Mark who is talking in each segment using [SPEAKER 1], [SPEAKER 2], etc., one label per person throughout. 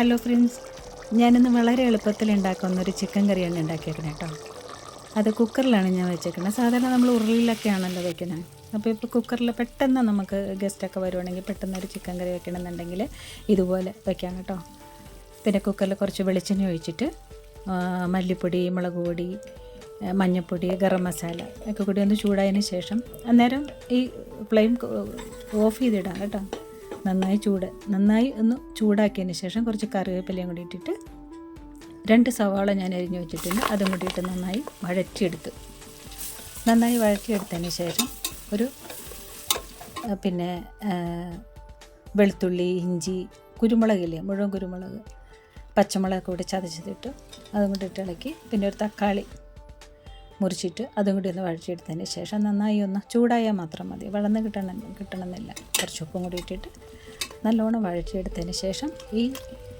[SPEAKER 1] Hello friends ഞാനിന്ന് വളരെ എളുപ്പത്തിൽ ഉണ്ടാക്കുന്ന ഒരു ചിക്കൻ കറിയാണ് ഉണ്ടാക്കിയേക്കുന്നത് കേട്ടോ അത് കുക്കറിലാണ് ഞാൻ വെച്ചേക്കുന്നത് സാധാരണ നമ്മൾ ഉരുളിയിലൊക്കെയാണല്ലോ വെക്കുന്നത് അപ്പോൾ ഇപ്പോൾ കുക്കറിൽ പെട്ടെന്ന് നമുക്ക് ഗസ്റ്റൊക്കെ വരുവാണെങ്കിൽ പെട്ടെന്ന് ഒരു ചിക്കൻ കറി വെക്കണമെന്നുണ്ടെങ്കിൽ ഇതുപോലെ വെക്കാം കേട്ടോ. പിന്നെ കുക്കറിൽ കുറച്ച് വെളിച്ചെണ്ണ ഒഴിച്ചിട്ട് മല്ലിപ്പൊടി മുളക് പൊടി മഞ്ഞൾപ്പൊടി ഗരം മസാല ഒക്കെ കൂടി ഒന്ന് ചൂടായതിന് ശേഷം അന്നേരം ഈ ഫ്ലെയിം ഓഫ് ചെയ്തിടാം കേട്ടോ. നന്നായി ചൂട് നന്നായി ഒന്ന് ചൂടാക്കിയതിന് ശേഷം കുറച്ച് കറിവേപ്പിലയും കൂടി ഇട്ടിട്ട് രണ്ട് സവാള ഞാൻ അരിഞ്ഞു വെച്ചിട്ടുണ്ട്. അതും കൂടി ഇട്ട് നന്നായി വഴറ്റിയെടുത്ത്. നന്നായി വഴറ്റിയെടുത്തതിന് ശേഷം ഒരു പിന്നെ വെളുത്തുള്ളി ഇഞ്ചി കുരുമുളകില്ലേ മുഴുവൻ കുരുമുളക് പച്ചമുളക് കൂടി ചതച്ചിട്ട് അതും കൂടി ഇട്ട് ഇളക്കി. പിന്നെ ഒരു തക്കാളി മുറിച്ചിട്ട് അതും കൂടി ഒന്ന് വഴറ്റിയെടുത്തതിന് ശേഷം നന്നായി ഒന്ന് ചൂടായാൽ മാത്രം മതി. വളർന്ന് കിട്ടണം കിട്ടണമെന്നില്ല. കുറച്ച് ഉപ്പും കൂടി ഇട്ടിട്ട് നല്ലോണം വഴറ്റിയെടുത്തതിന് ശേഷം ഈ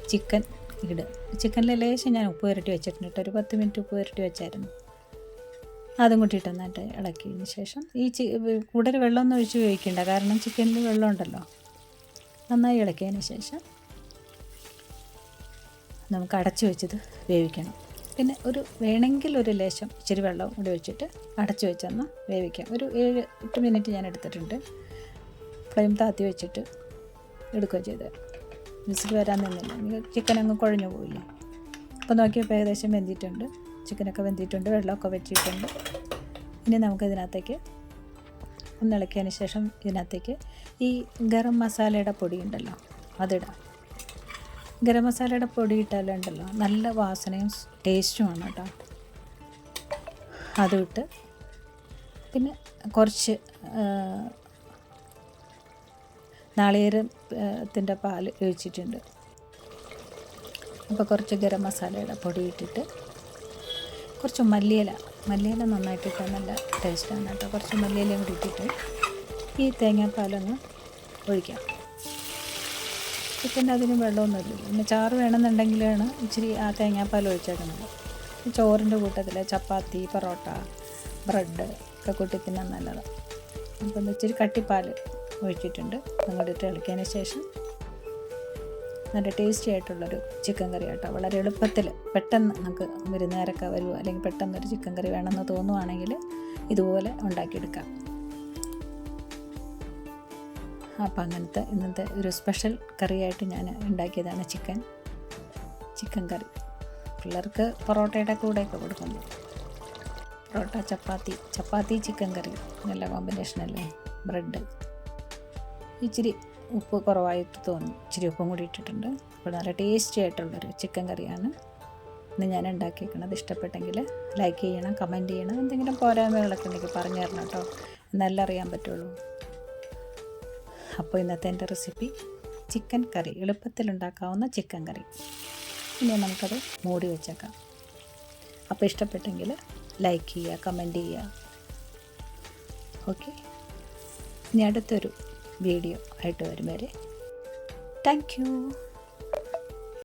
[SPEAKER 1] ചിക്കൻ ഇടുക ചിക്കനിലെ ലേശം ഞാൻ ഉപ്പ് പുരട്ടി വെച്ചിട്ടുണ്ട് ഒരു പത്ത് മിനിറ്റ് ഉപ്പ് പുരട്ടി വെച്ചായിരുന്നു. അതും കൂടി ഇട്ട് നന്നായിട്ട് ഇളക്കിയതിന് ശേഷം ഈ ചി കൂടുതൽ വെള്ളമൊന്നും ഒഴിച്ച് ഉപയോഗിക്കേണ്ട. കാരണം ചിക്കനിൽ വെള്ളം ഉണ്ടല്ലോ. നന്നായി ഇളക്കിയതിന് ശേഷം നമുക്ക് അടച്ചു വെച്ചത് വേവിക്കണം. പിന്നെ ഒരു വേണമെങ്കിൽ ഒരു ലേശം ഇച്ചിരി വെള്ളം കൂടി വെച്ചിട്ട് അടച്ചു വെച്ചൊന്ന് വേവിക്കാം. ഒരു ഏഴ് എട്ട് മിനിറ്റ് ഞാൻ എടുത്തിട്ടുണ്ട്. ഫ്ലെയിം താത്തി വെച്ചിട്ട് എടുക്കുകയും ചെയ്ത്. വിസിൽ വരാൻ നിന്നില്ല. ചിക്കൻ അങ്ങ് കുഴഞ്ഞു പോയില്ലേ അപ്പോൾ നോക്കിയപ്പോൾ ഏകദേശം വെന്തിയിട്ടുണ്ട് ചിക്കനൊക്കെ വെന്തിയിട്ടുണ്ട് വെള്ളമൊക്കെ വെച്ചിട്ടുണ്ട് ഇനി നമുക്ക് ഇതിനകത്തേക്ക് ഒന്ന് ഇളക്കിയതിന് ശേഷം ഇതിനകത്തേക്ക് ഈ ഗരം മസാലയുടെ പൊടി ഉണ്ടല്ലോ അതിടാം. ഗരം മസാലയുടെ പൊടി ഇട്ടാലുണ്ടല്ലോ നല്ല വാസനയും ടേസ്റ്റുമാണ് കേട്ടോ അതും ഇട്ട് പിന്നെ കുറച്ച് നാളികേരത്തിന്റെ പാൽ ഒഴിച്ചിട്ടുണ്ട്. അപ്പോൾ കുറച്ച് ഗരം മസാലയുടെ പൊടി ഇട്ടിട്ട് കുറച്ച് മല്ലിയില മല്ലിയില നന്നായിട്ട് ഇട്ടാൽ നല്ല ടേസ്റ്റാണ് കേട്ടോ കുറച്ച് മല്ലിയിലയും കൂടി ഇട്ടിട്ട് ഈ തേങ്ങാപ്പാലൊന്ന് ഒഴിക്കാം. ചിക്കന്റെ അതിന് വെള്ളമൊന്നുമില്ല പിന്നെ ചാറ് വേണമെന്നുണ്ടെങ്കിലാണ് ഇച്ചിരി ആ തേങ്ങാപ്പാൽ ഒഴിച്ചേക്കുന്നത്. ചോറിന്റെ കൂട്ടത്തിൽ ചപ്പാത്തി പൊറോട്ട ബ്രെഡ് ഒക്കെ കൂട്ടി തിന്നാൻ നല്ലതാണ് അപ്പം ഇച്ചിരി കട്ടിപ്പാൽ ഒഴിച്ചിട്ടുണ്ട്. അങ്ങോട്ട് ഇളക്കിയതിന് ശേഷം നല്ല ടേസ്റ്റി ആയിട്ടുള്ളൊരു ചിക്കൻ കറി കേട്ടോ വളരെ എളുപ്പത്തിൽ പെട്ടെന്ന് നമുക്ക് വിരുന്നുകാരൊക്കെ വരുമോ അല്ലെങ്കിൽ പെട്ടെന്നൊരു ചിക്കൻ കറി വേണമെന്ന് തോന്നുവാണെങ്കിൽ ഇതുപോലെ ഉണ്ടാക്കിയെടുക്കാം. അപ്പം അങ്ങനത്തെ ഇന്നത്തെ ഒരു സ്പെഷ്യൽ കറിയായിട്ട് ഞാൻ ഉണ്ടാക്കിയതാണ് ചിക്കൻ ചിക്കൻ കറി. പിള്ളേർക്ക് പൊറോട്ടയുടെ കൂടെയൊക്കെ കൊടുക്കുന്നു പൊറോട്ട ചപ്പാത്തി. ചപ്പാത്തി ചിക്കൻ കറി. നല്ല കോമ്പിനേഷൻ അല്ലേ? ബ്രെഡ് ഇച്ചിരി ഉപ്പ് കുറവായിട്ട് തോന്നി. ഇച്ചിരി ഉപ്പും കൂടി ഇട്ടിട്ടുണ്ട്. അപ്പോൾ നല്ല ടേസ്റ്റി ആയിട്ടുള്ളൊരു ചിക്കൻ കറിയാണ് ഇന്ന് ഞാൻ ഉണ്ടാക്കിയേക്കണത് ഇഷ്ടപ്പെട്ടെങ്കിൽ ലൈക്ക് ചെയ്യണം കമന്റ് ചെയ്യണം. എന്തെങ്കിലും പോരായ്മകളൊക്കെ ഉണ്ടെങ്കിൽ പറഞ്ഞു തരണം കേട്ടോ. അറിയാൻ പറ്റുള്ളൂ. അപ്പോൾ ഇന്നത്തെ എന്റെ റെസിപ്പി ചിക്കൻ കറി എളുപ്പത്തിൽ ഉണ്ടാക്കാവുന്ന ചിക്കൻ കറി. ഇനി നമുക്കത് മൂടി വെച്ചേക്കാം. അപ്പോൾ ഇഷ്ടപ്പെട്ടെങ്കിൽ ലൈക്ക് ചെയ്യുക കമന്റ് ചെയ്യുക. ഓക്കെ? ഇനി അടുത്തൊരു വീഡിയോ ആയിട്ട് വരും വരെ താങ്ക് യു.